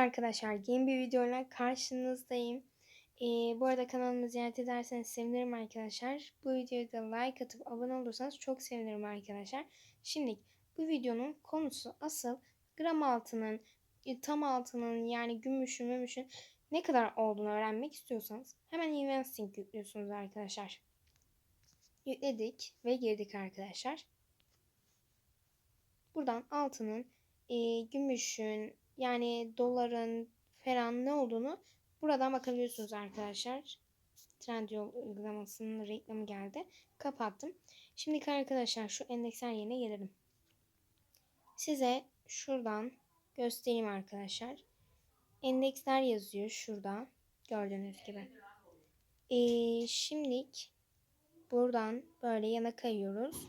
Arkadaşlar yeni bir videoyla karşınızdayım. Ee, bu arada kanalımı ziyaret ederseniz sevinirim arkadaşlar. Bu videoya da like atıp abone olursanız çok sevinirim arkadaşlar. Şimdi bu videonun konusu asıl gram altının, e, tam altının yani gümüşün, mümüşün ne kadar olduğunu öğrenmek istiyorsanız hemen Investing yüklüyorsunuz arkadaşlar. Yükledik ve girdik arkadaşlar. Buradan altının, e, gümüşün, yani doların falan ne olduğunu buradan bakabiliyorsunuz arkadaşlar. Trendyol uygulamasının reklamı geldi. Kapattım. Şimdi arkadaşlar şu endeksler yerine gelelim. Size şuradan göstereyim arkadaşlar. Endeksler yazıyor şurada. Gördüğünüz gibi. Ee, şimdilik buradan böyle yana kayıyoruz.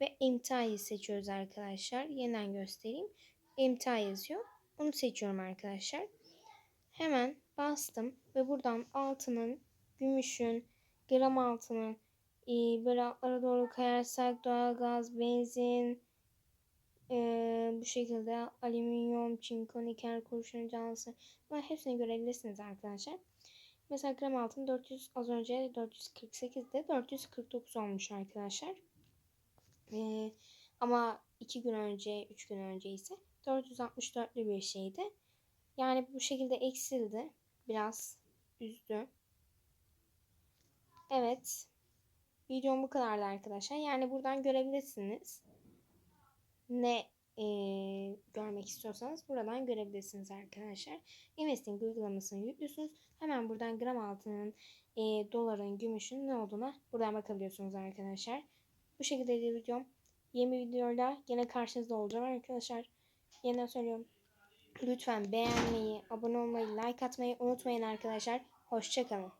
Ve emtiayı seçiyoruz arkadaşlar. Yeniden göstereyim. Emtia yazıyor. Onu seçiyorum arkadaşlar. Hemen bastım ve buradan altının, gümüşün, gram altının e, böyle altlara doğru kayarsak doğalgaz, benzin, e, bu şekilde alüminyum, çinko, nikel, kurşun, canlısı bunlar hepsini görebilirsiniz arkadaşlar. Mesela gram altın 400 az önce 448'de 449 olmuş arkadaşlar. Ee, ama 2 gün önce, 3 gün önce ise 464'lü bir şeydi. Yani bu şekilde eksildi. Biraz üzdü. Evet. Videom bu kadardı arkadaşlar. Yani buradan görebilirsiniz. Ne e, görmek istiyorsanız buradan görebilirsiniz arkadaşlar. Investing uygulamasını yüklüyorsunuz. Hemen buradan gram altının, e, doların, gümüşün ne olduğuna buradan bakabiliyorsunuz arkadaşlar. Bu şekilde de videom. Yeni videoyla yine karşınızda olacağım arkadaşlar. Yeniden söylüyorum. Lütfen beğenmeyi, abone olmayı, like atmayı unutmayın arkadaşlar. Hoşçakalın.